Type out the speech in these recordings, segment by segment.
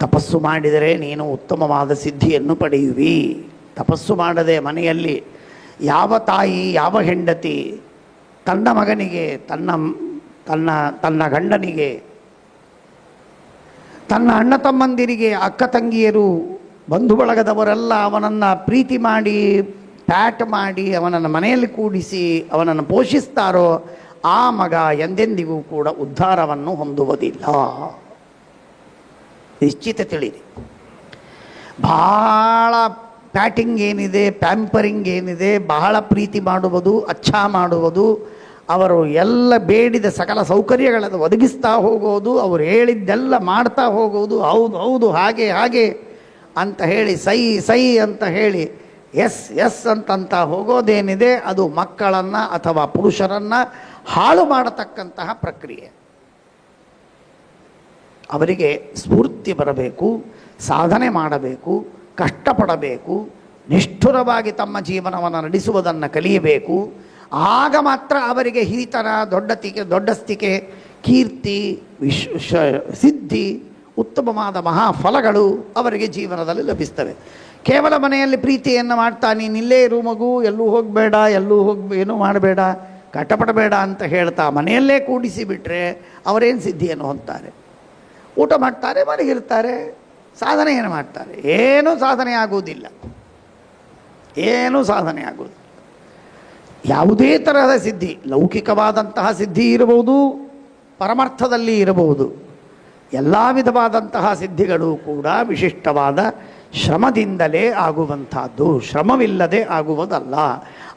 ತಪಸ್ಸು ಮಾಡಿದರೆ ನೀನು ಉತ್ತಮವಾದ ಸಿದ್ಧಿಯನ್ನು ಪಡೆಯುವಿ. ತಪಸ್ಸು ಮಾಡದೆ ಮನೆಯಲ್ಲಿ ಯಾವ ತಾಯಿ, ಯಾವ ಹೆಂಡತಿ ತನ್ನ ಮಗನಿಗೆ, ತನ್ನ ತನ್ನ ತನ್ನ ಗಂಡನಿಗೆ, ತನ್ನ ಅಣ್ಣ ತಮ್ಮಂದಿರಿಗೆ, ಅಕ್ಕ ತಂಗಿಯರು ಬಂಧು ಬಳಗದವರೆಲ್ಲ ಅವನನ್ನು ಪ್ರೀತಿ ಮಾಡಿ, ಪ್ಯಾಟ್ ಮಾಡಿ, ಅವನನ್ನು ಮನೆಯಲ್ಲಿ ಕೂಡಿಸಿ, ಅವನನ್ನು ಪೋಷಿಸ್ತಾರೋ ಆ ಮಗ ಎಂದೆಂದಿಗೂ ಕೂಡ ಉದ್ಧಾರವನ್ನು ಹೊಂದುವುದಿಲ್ಲ. ನಿಶ್ಚಿತ ತಿಳಿರಿ ಬಹಳ ಪ್ಯಾಟಿಂಗ್ ಏನಿದೆ, ಪ್ಯಾಂಪರಿಂಗ್ ಏನಿದೆ, ಬಹಳ ಪ್ರೀತಿ ಮಾಡುವುದು, ಅಚ್ಚ ಮಾಡುವುದು, ಅವರು ಎಲ್ಲ ಬೇಡಿದ ಸಕಲ ಸೌಕರ್ಯಗಳನ್ನು ಒದಗಿಸ್ತಾ ಹೋಗೋದು, ಅವರು ಹೇಳಿದ್ದೆಲ್ಲ ಮಾಡ್ತಾ ಹೋಗೋದು, ಹೌದು ಹೌದು, ಹಾಗೆ ಹಾಗೆ ಅಂತ ಹೇಳಿ, ಸೈ ಸೈ ಅಂತ ಹೇಳಿ, ಎಸ್ ಎಸ್ ಅಂತಂತ ಹೋಗೋದೇನಿದೆ, ಅದು ಮಕ್ಕಳನ್ನು ಅಥವಾ ಪುರುಷರನ್ನು ಹಾಳು ಮಾಡತಕ್ಕಂತಹ ಪ್ರಕ್ರಿಯೆ. ಅವರಿಗೆ ಸ್ಫೂರ್ತಿ ಬರಬೇಕು, ಸಾಧನೆ ಮಾಡಬೇಕು, ಕಷ್ಟಪಡಬೇಕು, ನಿಷ್ಠುರವಾಗಿ ತಮ್ಮ ಜೀವನವನ್ನು ನಡೆಸುವುದನ್ನು ಕಲಿಯಬೇಕು. ಆಗ ಮಾತ್ರ ಅವರಿಗೆ ಹಿರಿತನ ದೊಡ್ಡತಿಕೆ ದೊಡ್ಡಸ್ತಿಕೆ ಕೀರ್ತಿ, ವಿಶ್, ಶ- ಸಿದ್ಧಿ, ಉತ್ತಮವಾದ ಮಹಾಫಲಗಳು ಅವರಿಗೆ ಜೀವನದಲ್ಲಿ ಲಭಿಸ್ತವೆ. ಕೇವಲ ಮನೆಯಲ್ಲಿ ಪ್ರೀತಿಯನ್ನು ಮಾಡ್ತಾ ನೀನಿಲ್ಲೇ ಇರು ಮಗು, ಎಲ್ಲೂ ಹೋಗಬೇಡ, ಎಲ್ಲೂ ಹೋಗಿ, ಏನೂ ಮಾಡಬೇಡ, ಕಷ್ಟಪಡಬೇಡ ಅಂತ ಹೇಳ್ತಾ ಮನೆಯಲ್ಲೇ ಕೂಡಿಸಿಬಿಟ್ರೆ ಅವರೇನು ಸಿದ್ಧಿಯನ್ನು ಹೊಂದ್ತಾರೆ ಊಟ ಮಾಡ್ತಾರೆ ಮಲಗಿರ್ತಾರೆ ಸಾಧನೆ ಏನು ಮಾಡ್ತಾರೆ? ಏನೂ ಸಾಧನೆ ಆಗುವುದಿಲ್ಲ. ಏನೂ ಸಾಧನೆ ಆಗುವುದಿಲ್ಲ. ಯಾವುದೇ ತರಹದ ಸಿದ್ಧಿ, ಲೌಕಿಕವಾದಂತಹ ಸಿದ್ಧಿ ಇರಬಹುದು, ಪರಮಾರ್ಥದಲ್ಲಿ ಇರಬಹುದು. ಎಲ್ಲ ವಿಧವಾದಂತಹ ಸಿದ್ಧಿಗಳು ಕೂಡ ವಿಶಿಷ್ಟವಾದ ಶ್ರಮದಿಂದಲೇ ಆಗುವಂಥದ್ದು. ಶ್ರಮವಿಲ್ಲದೆ ಆಗುವುದಲ್ಲ.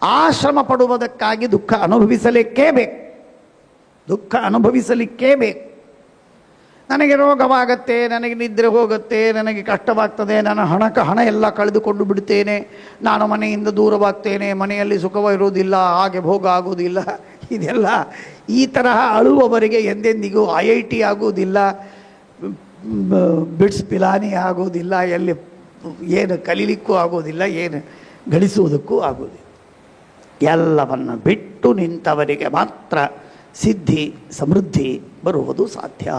ಆ ಶ್ರಮ ಪಡುವುದಕ್ಕಾಗಿ ದುಃಖ ಅನುಭವಿಸಲಿಕ್ಕೇ ಬೇಕು. ದುಃಖ ಅನುಭವಿಸಲಿಕ್ಕೇ ಬೇಕು. ನನಗೆ ರೋಗವಾಗತ್ತೆ, ನನಗೆ ನಿದ್ರೆ ಹೋಗುತ್ತೆ, ನನಗೆ ಕಷ್ಟವಾಗ್ತದೆ, ನನ್ನ ಹಣಕ್ಕೆ ಹಣ ಎಲ್ಲ ಕಳೆದುಕೊಂಡು ಬಿಡ್ತೇನೆ, ನಾನು ಮನೆಯಿಂದ ದೂರವಾಗ್ತೇನೆ, ಮನೆಯಲ್ಲಿ ಸುಖವಿರುವುದಿಲ್ಲ ಹಾಗೆ ಭೋಗ ಆಗುವುದಿಲ್ಲ, ಇದೆಲ್ಲ ಈ ತರಹ ಅಳುವವರಿಗೆ ಎಂದೆಂದಿಗೂ ಐ ಐ ಟಿ ಆಗುವುದಿಲ್ಲ ಬಿಡ್ಸ್ ಪಿಲಾನಿ ಆಗುವುದಿಲ್ಲ, ಎಲ್ಲಿ ಏನು ಕಲೀಲಿಕ್ಕೂ ಆಗೋದಿಲ್ಲ ಏನು ಗಳಿಸುವುದಕ್ಕೂ ಆಗುವುದಿಲ್ಲ. ಎಲ್ಲವನ್ನು ಬಿಟ್ಟು ನಿಂತವರಿಗೆ ಮಾತ್ರ ಸಿದ್ಧಿ, ಸಮೃದ್ಧಿ ಬರುವುದು ಸಾಧ್ಯ.